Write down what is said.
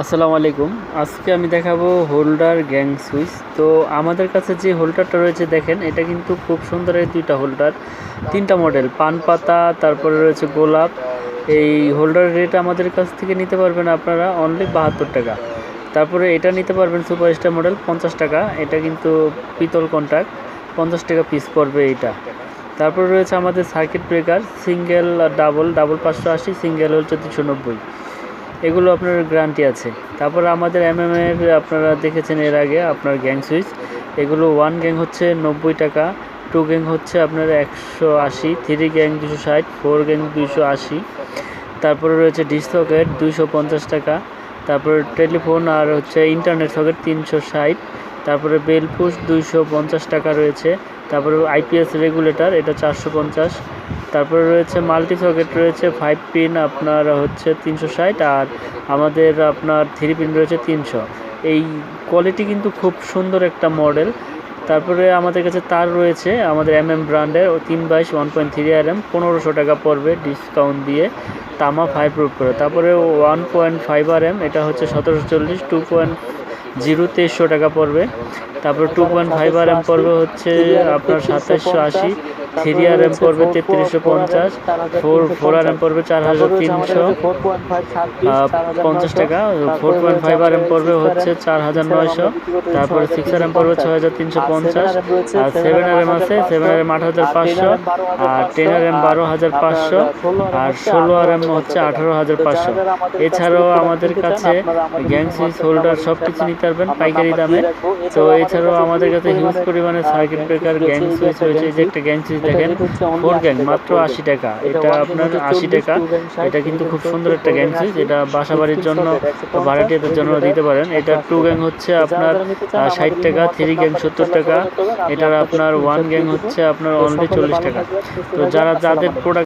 আসসালামু আলাইকুম। আজকে আমি দেখাবো হোল্ডার গ্যাং সুইচ। তো আমাদের কাছে যে হোল্ডারটা রয়েছে, দেখেন, এটা কিন্তু খুব সুন্দর এই দুইটা হোল্ডার। তিনটা মডেল, পান পাতা, তারপরে রয়েছে গোলাপ। এই হোল্ডার রেট আমাদের কাছ থেকে নিতে পারবেন আপনারা অনলি বাহাত্তর টাকা। তারপরে এটা নিতে পারবেন সুপার স্টার মডেল, পঞ্চাশ টাকা। এটা কিন্তু পিতল কন্ট্যাক্ট পঞ্চাশ টাকা পিস পড়বে এটা তারপরে রয়েছে আমাদের circuit breaker single double double পাঁচশো আশি সিঙ্গেল হচ্ছে দুশো নব্বই। এগুলো আপনার গ্যারান্টি আছে। তারপর আমাদের এমএম এর আপনারা দেখেছেন এর আগে আপনার গ্যাং সুইচ এগুলো ওয়ান গ্যাং হচ্ছে নব্বই টাকা টু গ্যাং হচ্ছে আপনার একশো আশি থ্রি গ্যাং দুশো ষাট ফোর গ্যাং দুশো আশি। তারপরে রয়েছে ডিশ সকেট দুইশো পঞ্চাশ টাকা, তারপরে টেলিফোন আর হচ্ছে ইন্টারনেট সকেট তিনশো ষাট, তারপরে বেল পুশ দুইশো পঞ্চাশ টাকা রয়েছে, তারপরে আইপিএস রেগুলেটর এটা চারশো পঞ্চাশ তারপরে রয়েছে মাল্টি সকেট রয়েছে ফাইভ পিন আপনার হচ্ছে তিনশো ষাট আর আমাদের আপনার থ্রি পিন রয়েছে তিনশো। এই কোয়ালিটি কিন্তু খুব সুন্দর একটা মডেল তারপরে আমাদের কাছে তার রয়েছে, আমাদের এম এম ব্র্যান্ডের তিন বাইশ one point three R M পনেরোশো টাকা পড়বে ডিসকাউন্ট দিয়ে তামা ফাইভ প্রুফ করে। তারপরে one point five R M এটা হচ্ছে সতেরোশো চল্লিশ টু পয়েন্ট জিরো তেইশশো টাকা পড়বে। তারপর two point five R M পড়বে হচ্ছে আপনার সাতাশশো আশি থ্রি আর এম পড়বে তেত্রিশশো পঞ্চাশ ফোর ফোর আর এম পড়বে চার হাজার তিনশো পঞ্চাশ টাকা four point five R M পড়বে হচ্ছে চার হাজার নয়শো, তারপরে সিক্স আর এম পড়বে ছয় হাজার তিনশো পঞ্চাশ, আর সেভেন আর এম আছে সেভেন আর এম আট হাজার পাঁচশো, আর টেন আর এম বারো হাজার পাঁচশো, আর ষোলো আর এম হচ্ছে আঠারো হাজার পাঁচশো। এছাড়াও আমাদের কাছে গ্যাং সুইচ হোল্ডার সব কিছু নিতে পারবেন পাইকারি দামে। তো এছাড়াও আমাদের কাছে হিউজ পরিমাণে সার্কিট ব্রেকার গ্যাং সুইচ রয়েছে। যে একটা গ্যাং সুইচ দেখেন ফোর গ্যাং মাত্র আশি টাকা। এটা আপনার আশি টাকা। এটা কিন্তু খুব সুন্দর একটা গ্যাং সুইচ এটা বাসা বাড়ির জন্য ভাড়াটিয়াদের জন্য দিতে পারেন। এটা টু গ্যাং হচ্ছে আপনার ষাট টাকা থ্রি গ্যাং সত্তর টাকা। এটার আপনার ওয়ান গ্যাং হচ্ছে আপনার অনলি চল্লিশ টাকা। তো যারা যাদের প্রোডাক্ট